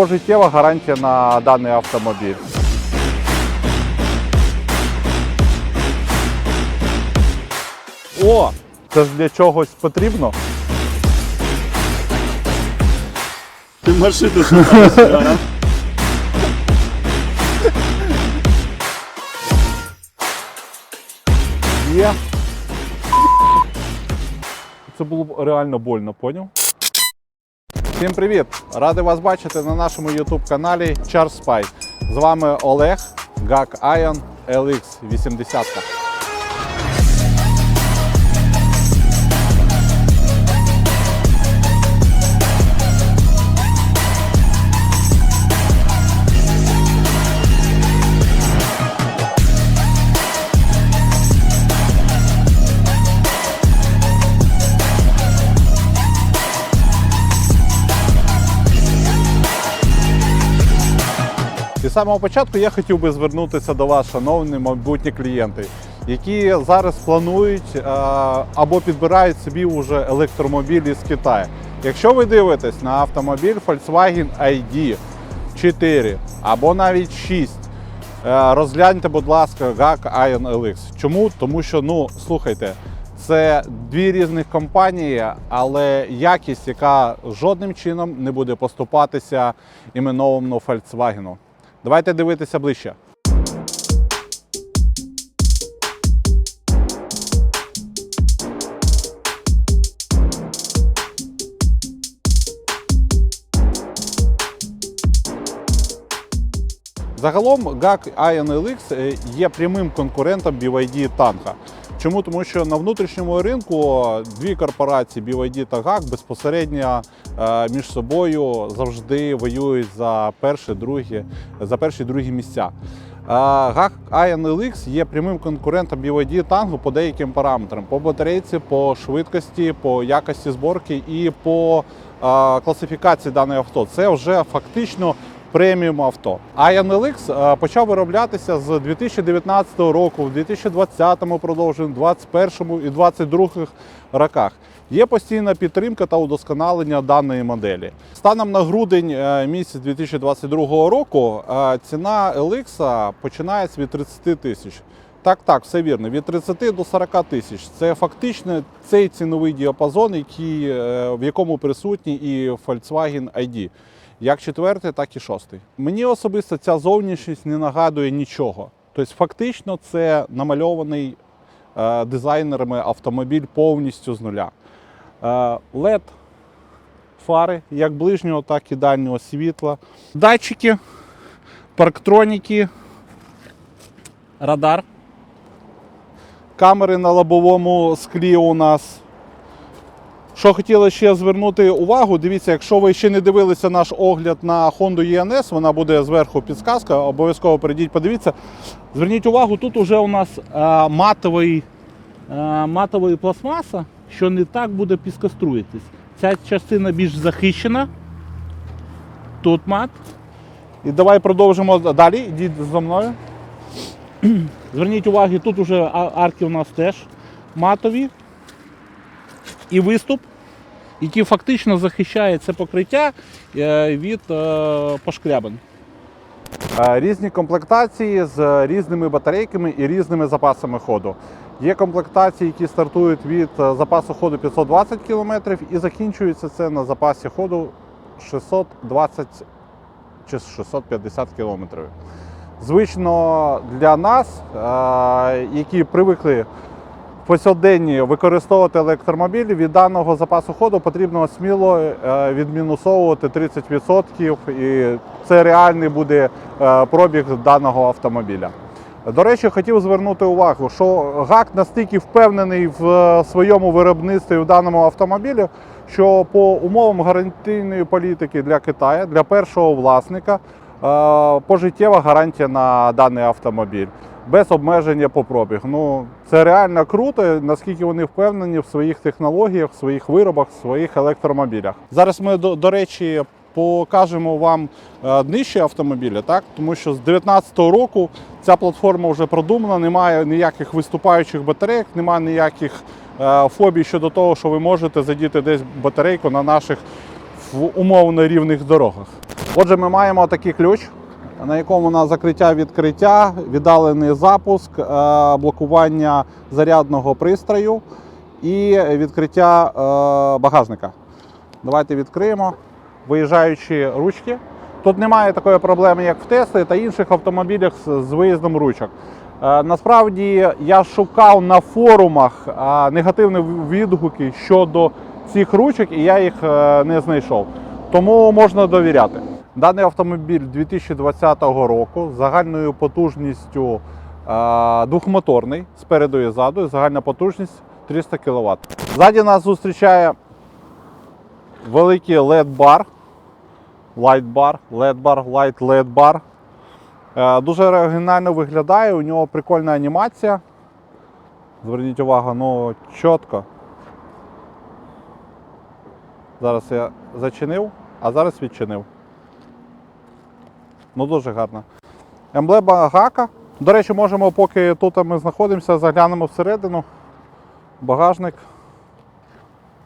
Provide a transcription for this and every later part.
пожиттєва гарантія на даний автомобіль. О, це ж для чогось потрібно. Ти машину шукаєш. а? Є. Це було б реально больно, поняв? Всім привіт! Радий вас бачити на нашому YouTube каналі Charspy. З вами Олег, Gag Ion LX80. З самого початку я хотів би звернутися до вас, шановні майбутні клієнти, які зараз планують е, або підбирають собі вже електромобілі з Китаю. Якщо ви дивитесь на автомобіль Volkswagen ID 4 або навіть 6, е, розгляньте, будь ласка, GAC Ion LX. Чому? Тому що, ну, слухайте, це дві різних компанії, але якість, яка жодним чином не буде поступатися іменованому Volkswagen. Давайте дивитися ближче. Загалом GAC Ion LX е, є прямим конкурентом BYD танка. Чому? Тому що на внутрішньому ринку дві корпорації BYD та GAC безпосередньо е, між собою завжди воюють за перші, другі, за перші другі місця. Е, GAC Ion LX є прямим конкурентом BYD Tango по деяким параметрам: по батарейці, по швидкості, по якості зборки і по е, класифікації даної авто. Це вже фактично преміум авто. Ion LX е, почав вироблятися з 2019 року, в 2020 продовженні, 2021 і 2022 роках. Є постійна підтримка та удосконалення даної моделі. Станом на грудень е, місяць 2022 року е, ціна LX починається від 30 тисяч. Так, так, все вірно. Від 30 до 40 тисяч. Це фактично цей ціновий діапазон, який, в якому присутній і Volkswagen ID. Як четвертий, так і шостий. Мені особисто ця зовнішність не нагадує нічого. Тобто, фактично, це намальований е, дизайнерами автомобіль повністю з нуля. LED фари, як ближнього, так і дальнього світла. Датчики, парктроніки, радар. Камери на лобовому склі у нас. Що хотіли ще звернути увагу, дивіться, якщо ви ще не дивилися наш огляд на Honda ENS, вона буде зверху підсказка, обов'язково прийдіть, подивіться. Зверніть увагу, тут вже у нас е, матовий, е, матовий пластмаса, що не так буде піскоструїтись. Ця частина більш захищена. Тут мат. І давай продовжимо далі. Йдіть за мною. Зверніть увагу, тут уже арки у нас теж матові. І виступ, який фактично захищає це покриття е, від е, пошкрябин. Е, Різні комплектації з різними батарейками і різними запасами ходу. Є комплектації, які стартують від запасу ходу 520 км і закінчується це на запасі ходу 620 чи 650 км. Звично для нас, які привикли повсякденні використовувати електромобіль, від даного запасу ходу потрібно сміло е, відмінусовувати 30%, і це реальний буде е, пробіг даного автомобіля. До речі, хотів звернути увагу, що ГАК настільки впевнений в е, своєму виробництві в даному автомобілі, що по умовам гарантійної політики для Китаю, для першого власника, пожиттєва гарантія на даний автомобіль без обмеження по пробігу. Ну це реально круто, наскільки вони впевнені в своїх технологіях, в своїх виробах, в своїх електромобілях. Зараз ми до, до речі. Покажемо вам е, нижчі автомобілі, так тому що з 2019 року ця платформа вже продумана, немає ніяких виступаючих батарейок, немає ніяких е, фобій щодо того, що ви можете задіти десь батарейку на наших умовно рівних дорогах. Отже, ми маємо такий ключ, на якому на закриття відкриття, віддалений запуск, е, блокування зарядного пристрою і відкриття е, багажника. Давайте відкриємо. Виїжджаючі ручки. Тут немає такої проблеми, як в Теслі та інших автомобілях з виїздом ручок. Е, Насправді я шукав на форумах негативні відгуки щодо цих ручок, і я їх не знайшов. Тому можна довіряти. Даний автомобіль 2020 року з загальною потужністю е, двохмоторний спереду і ззаду, загальна потужність 300 кВт. Ззаді нас зустрічає великий LED-бар, Light-бар, LED-бар, Light LED-бар. Е, Дуже оригінально виглядає, у нього прикольна анімація. Зверніть увагу, ну чітко. Зараз я зачинив, а зараз відчинив. Ну дуже гарно. Емблема гака. До речі, можемо, поки тут ми знаходимося, заглянемо всередину. Багажник.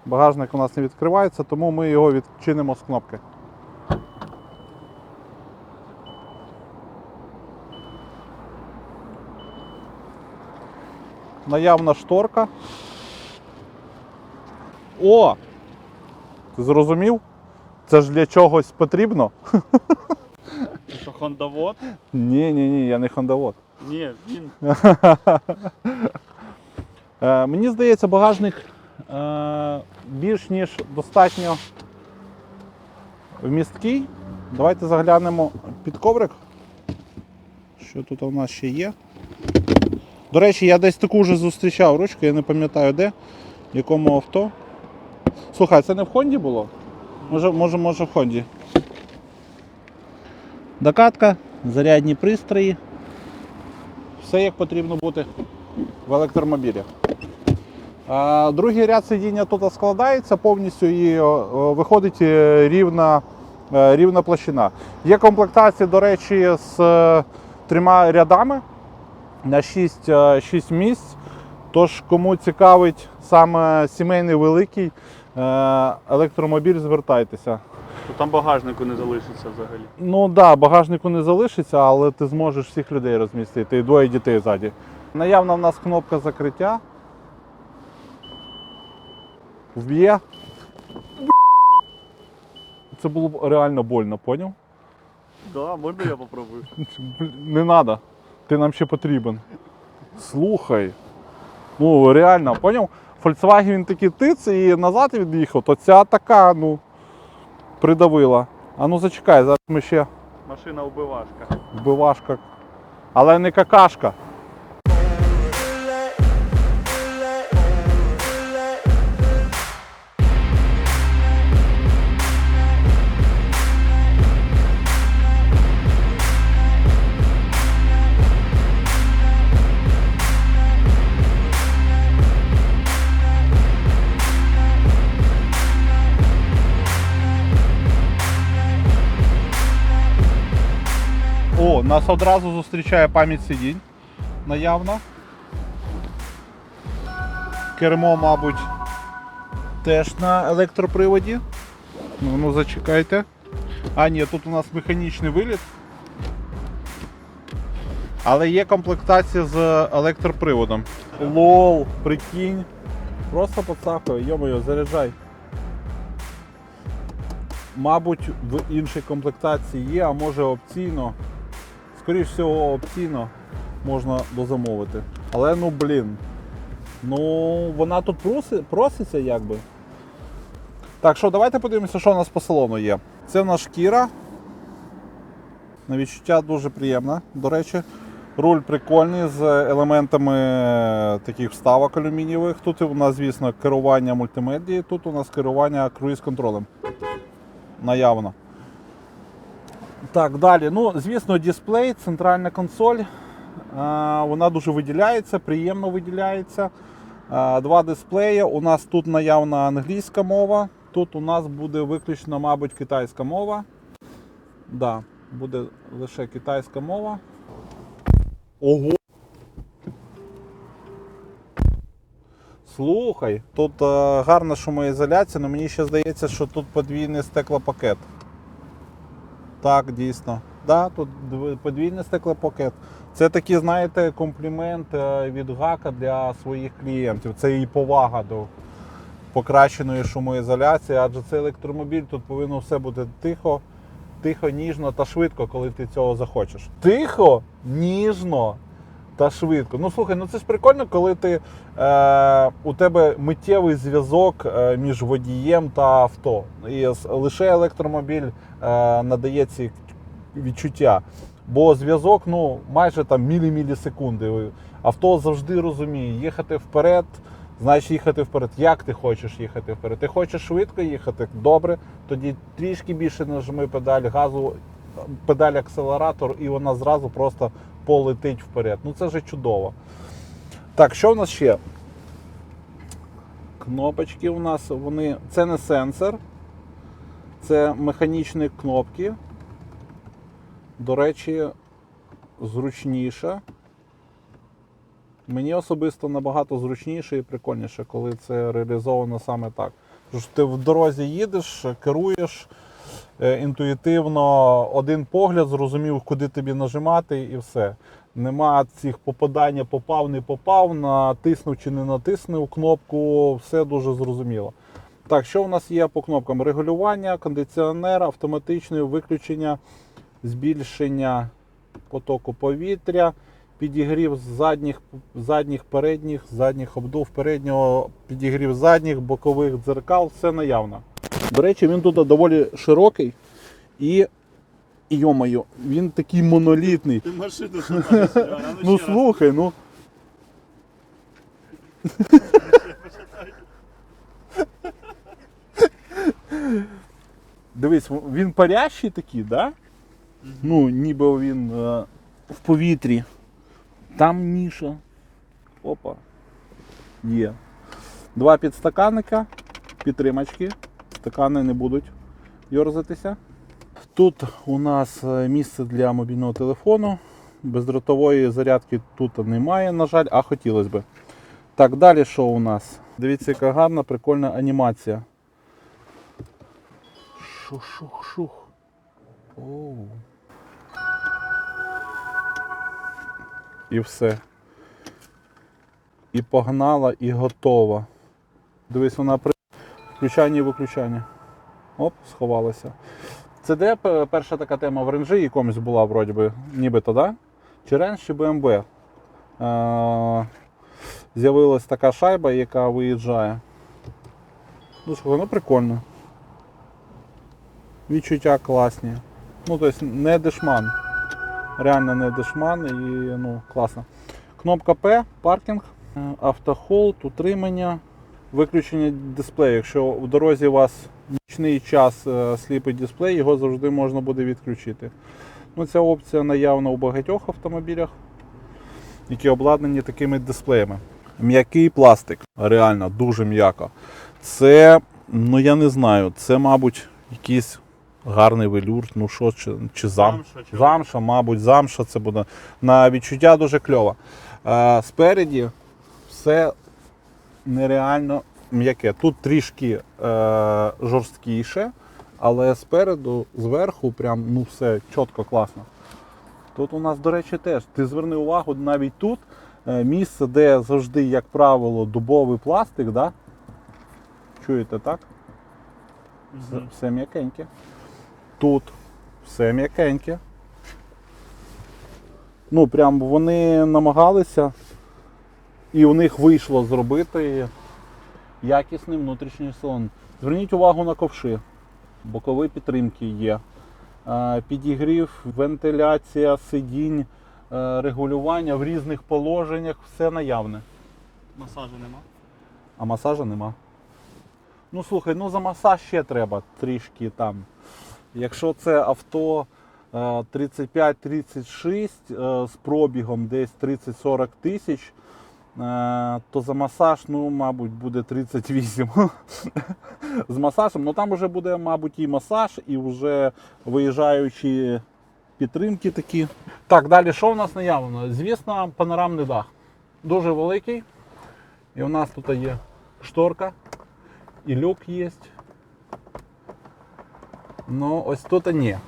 Багажник у нас не відкривається, тому ми його відчинимо з кнопки. Наявна шторка. О! Ти зрозумів? Це ж для чогось потрібно? Що, хондавод? Ні, ні, ні, я не хондовод. Ні, він. Е, мені здається, багажник е, більш ніж достатньо вмісткий. Давайте заглянемо під коврик. Що тут у нас ще є? До речі, я десь таку вже зустрічав ручку, я не пам'ятаю де, в якому авто. Слухай, це не в Хонді було? Може, може, може в Хонді. Докатка, зарядні пристрої. Все як потрібно бути в електромобілі. Другий ряд сидіння тут складається повністю і виходить е, рівна, е, рівна площина. Є комплектації, до речі, з е, трьома рядами на 6, 6 місць. Тож, кому цікавить саме сімейний великий електромобіль, звертайтеся. То там багажнику не залишиться взагалі. Ну так, да, багажнику не залишиться, але ти зможеш всіх людей розмістити і двоє дітей ззаді. Наявна в нас кнопка закриття. Вб'є. Це було б реально больно, поняв? Да, можна я попробую? Не треба. Ти нам ще потрібен. Слухай. Ну, реально, поняв? Volkswagen він такий тиц і назад від'їхав, то ця така, ну, придавила. А ну зачекай, зараз ми ще Машина убивашка. вбивашка. Але не какашка. Нас одразу зустрічає пам'ять сидінь наявна. Кермо, мабуть, теж на електроприводі. Ну, ну зачекайте. А, ні, тут у нас механічний виліт. Але є комплектація з електроприводом. Лол, прикинь. Просто подставка, йомою, заряджай. Мабуть, в іншій комплектації є, а може опційно. Скоріше всього, опційно можна дозамовити. Але ну блін. Ну, вона тут проси, проситься якби. Так що давайте подивимося, що у нас по салону є. Це в нас шкіра. На відчуття дуже приємна, до речі. Руль прикольний з елементами таких вставок алюмінієвих. Тут у нас, звісно, керування мультимедії, тут у нас керування круїз-контролем. Наявно. Так, далі. Ну, звісно, дисплей, центральна консоль. А, Вона дуже виділяється, приємно виділяється. А, Два дисплеї. У нас тут наявна англійська мова. Тут у нас буде виключно, мабуть, китайська мова. Да, буде лише китайська мова. Ого! Слухай, тут е, гарна шумоізоляція, але мені ще здається, що тут подвійний стеклопакет. Так, дійсно. Да, тут подвійний стеклопакет. Це такий, знаєте, комплімент е, від гака для своїх клієнтів. Це і повага до покращеної шумоізоляції, адже це електромобіль, тут повинно все бути тихо, тихо, ніжно та швидко, коли ти цього захочеш. Тихо, ніжно та швидко. Ну слухай, ну це ж прикольно, коли ти, е, у тебе миттєвий зв'язок е, між водієм та авто. І лише електромобіль е, надає ці відчуття. Бо зв'язок ну, майже там мілі-мілісекунди. Авто завжди розуміє, їхати вперед, значить їхати вперед. Як ти хочеш їхати вперед? Ти хочеш швидко їхати? Добре, тоді трішки більше нажми педаль газу, педаль акселератор, і вона зразу просто полетить вперед. Ну це ж чудово. Так, що в нас ще? Кнопочки у нас, вони. Це не сенсор, це механічні кнопки. До речі, зручніше. Мені особисто набагато зручніше і прикольніше, коли це реалізовано саме так. Тож ти в дорозі їдеш, керуєш інтуїтивно, один погляд, зрозумів, куди тобі нажимати, і все. Нема цих попадання, попав, не попав, натиснув чи не натиснув кнопку, все дуже зрозуміло. Так, що у нас є по кнопкам? Регулювання, кондиціонер, автоматичне виключення, збільшення потоку повітря, підігрів задніх, задніх, передніх, задніх обдув переднього, підігрів задніх, бокових дзеркал, все наявно. До речі, він тут доволі широкий і, йомаю, він такий монолітний. Ти машину слухаєш, а Ну слухай, ну. Дивись, він парящий такий, да? Ну, ніби він е, в повітрі. Там ніша. Опа. Є. Два підстаканника, підтримачки. Стакани не будуть йорзатися. Тут у нас е, місце для мобільного телефону. Бездротової зарядки тут немає, на жаль, а хотілося б. Так, далі що у нас? Дивіться, яка гарна, прикольна анімація. Шух-шух-шух. Оу. І все. І погнала, і готова. Дивись, вона при включанні і виключанні. Оп, сховалася. Це де перша така тема в ренжі якомусь була, вроді би, нібито, да? Чи Ренж, чи BMW. Е, З'явилась така шайба, яка виїжджає. Ну, слухай, ну прикольно. Відчуття класні. Ну, тобто не дешман. Реально не дешман і ну, класно. Кнопка P, паркінг, е, автохолд, утримання, виключення дисплею. Якщо в дорозі у вас нічний час е, сліпить дисплей, його завжди можна буде відключити. Ну, ця опція наявна у багатьох автомобілях, які обладнані такими дисплеями. М'який пластик, реально дуже м'яко. Це, ну я не знаю, це, мабуть, якийсь гарний велюр, ну що, чи, чи зам. Замша, чи- Замша, мабуть, замша це буде. На відчуття дуже кльово. Е, спереді все нереально м'яке. Тут трішки е, жорсткіше, але спереду, зверху, прям ну все чітко, класно. Тут у нас, до речі, теж. Ти зверни увагу навіть тут е, місце, де завжди, як правило, дубовий пластик, да? чуєте, так? Все, все м'якеньке. Тут все м'якеньке. Ну, прям вони намагалися, і у них вийшло зробити якісний внутрішній салон. Зверніть увагу на ковши. Бокові підтримки є. Е, Підігрів, вентиляція, сидінь, е, регулювання в різних положеннях, все наявне. Масажу нема. А масажа нема. Ну слухай, ну за масаж ще треба трішки там. Якщо це авто е, 35-36 е, з пробігом десь 30-40 тисяч, то за масаж, ну, мабуть, буде 38. з масажем, ну там вже буде, мабуть, і масаж, і вже виїжджаючі підтримки такі. Так, далі що в нас наявлено? Звісно, панорамний дах. Дуже великий. І у нас тут є шторка, і люк є. Ну, ось тут ні.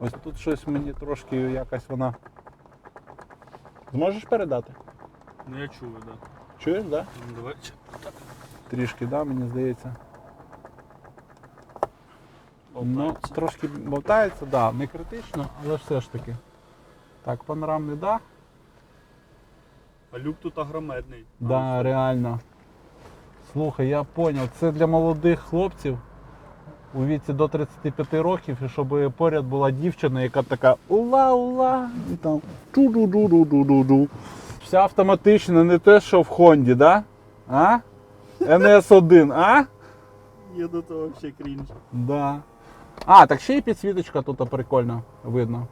Ось тут щось мені трошки якась вона. Зможеш передати? Ну я чую, так. Да. Чуєш, так? Да? Ну, давай. Трішки, да, мені здається. Ну, трошки болтається, да, не критично, але все ж таки. Так, панорамний дах. А люк тут агромедний. Да, реально. Слухай, я зрозумів, це для молодих хлопців у віці до 35 років, і щоб поряд була дівчина, яка така ула-ула, і там чу-ду-ду-ду-ду-ду. Все автоматично, не те, що в Хонді, да? А? НС1, а? Є до того взагалі крінж. Да. А, так ще й підсвіточка тут прикольно видно.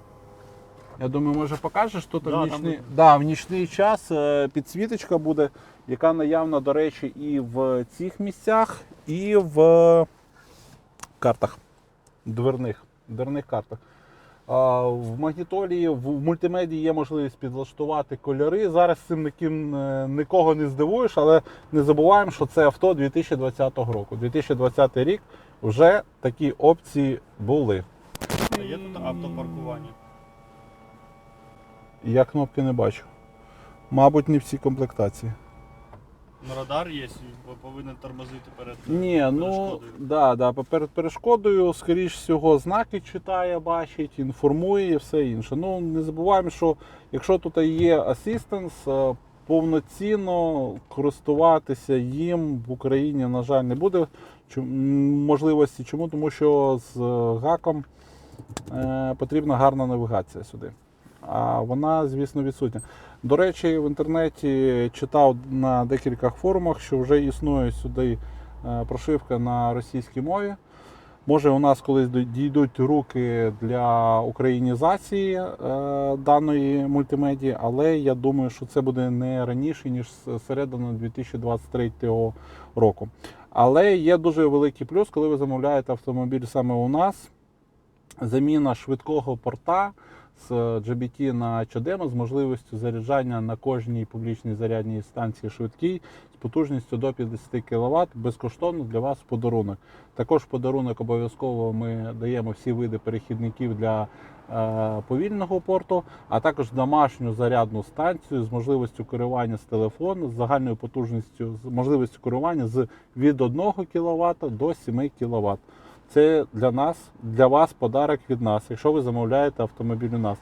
Я думаю, може покажеш тут Да, в, нічний, видно. да, в нічний час е, підсвіточка буде, яка наявна, до речі, і в цих місцях, і в картах. Дверних, дверних картах. В магнітолії, в в мультимедії є можливість підлаштувати кольори. Зараз цим ніким, е, нікого не здивуєш, але не забуваємо, що це авто 2020 року. 2020 рік вже такі опції були. А є тут автопаркування. Я кнопки не бачу. Мабуть, не всі комплектації. Радар є, бо повинен тормозити перед Ні, ну да, да, перед перешкодою, скоріш всього, знаки читає, бачить, інформує і все інше. Ну, не забуваємо, що якщо тут є асистенс, е, повноцінно користуватися їм в Україні, на жаль, не буде можливості. Чому? Тому що з е, гаком е, потрібна гарна навігація сюди. А вона, звісно, відсутня. До речі, в інтернеті читав на декількох форумах, що вже існує сюди е, прошивка на російській мові. Може, у нас колись дійдуть руки для українізації е, даної мультимедії, але я думаю, що це буде не раніше, ніж середина 2023 року. Але є дуже великий плюс, коли ви замовляєте автомобіль саме у нас. Заміна швидкого порта з GBT на CHAdeMO з можливістю заряджання на кожній публічній зарядній станції швидкій з потужністю до 50 кВт безкоштовно для вас в подарунок. Також в подарунок обов'язково ми даємо всі види перехідників для е, повільного порту, а також домашню зарядну станцію з можливістю керування з телефону, з загальною потужністю, з можливістю керування з від 1 кВт до 7 кВт. Це для нас, для вас подарок від нас, якщо ви замовляєте автомобіль у нас.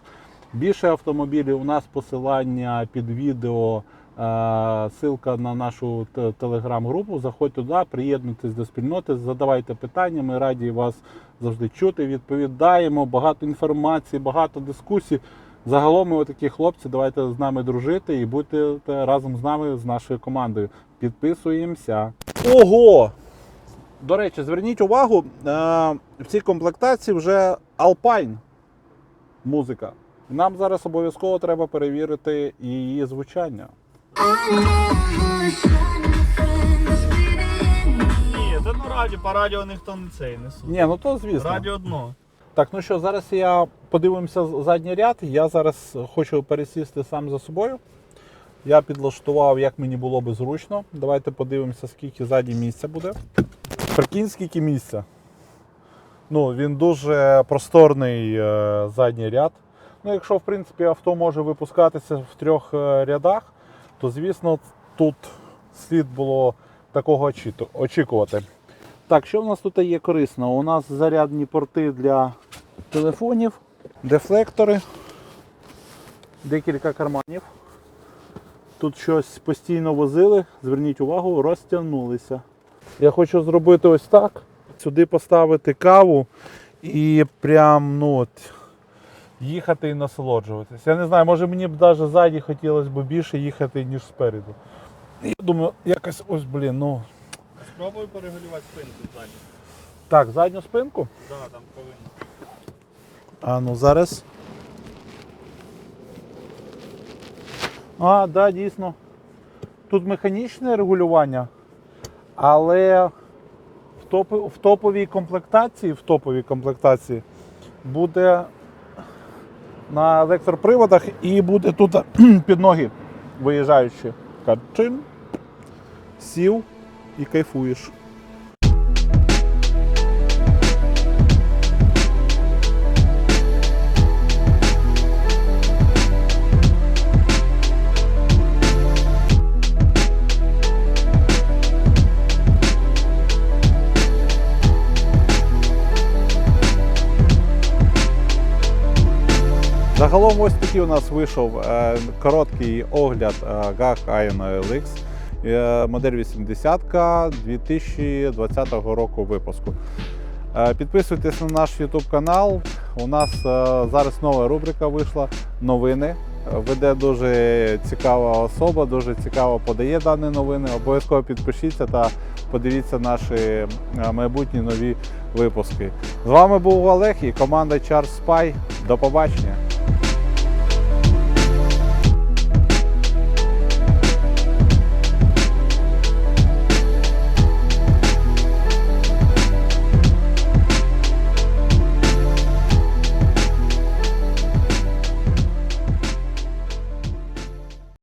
Більше автомобілів у нас посилання під відео, е, ссылка на нашу телеграм-групу. Заходь туди, приєднуйтесь до спільноти, задавайте питання. Ми раді вас завжди чути. Відповідаємо, багато інформації, багато дискусій. Загалом ми такі хлопці, давайте з нами дружити і будьте разом з нами, з нашою командою. Підписуємося. Ого! До речі, зверніть увагу, е, в цій комплектації вже Alpine музика. Нам зараз обов'язково треба перевірити її звучання. Ні, це ну радіо, по радіо ніхто не цей не. Ні, ну то звісно. Радіо дно. Так, ну що, зараз я подивимося задній ряд. Я зараз хочу пересісти сам за собою. Я підлаштував, як мені було би зручно. Давайте подивимося, скільки ззаді місця буде. Прикинь, скільки місця. Ну, він дуже просторний е, задній ряд. Ну, якщо, в принципі, авто може випускатися в трьох е, рядах, то, звісно, тут слід було такого очікувати. Так, що в нас тут є корисно? У нас зарядні порти для телефонів, дефлектори, декілька карманів. Тут щось постійно возили, зверніть увагу, розтягнулися. Я хочу зробити ось так. Сюди поставити каву і прям ну от, їхати і насолоджуватися. Я не знаю, може мені б навіть ззаді хотілося б більше їхати, ніж спереду. Я думаю, якось ось, блін, ну. Спробуй перегулювати спинку ззаді. Так, задню спинку. Да, там повинно. А ну зараз. А, да, дійсно. Тут механічне регулювання, але в, топ, в топовій комплектації, в топовій комплектації буде на електроприводах і буде тут під ноги виїжджаючи. Качин, сів і кайфуєш. Загалом ось такий у нас вийшов е, короткий огляд е, GAG Ion LX, е, модель 80 2020 року випуску. Підписуйтесь на наш YouTube канал. У нас зараз нова рубрика вийшла новини. Веде дуже цікава особа, дуже цікаво подає дані новини. Обов'язково підпишіться та подивіться наші майбутні нові випуски. З вами був Олег і команда Charles Spy. До побачення!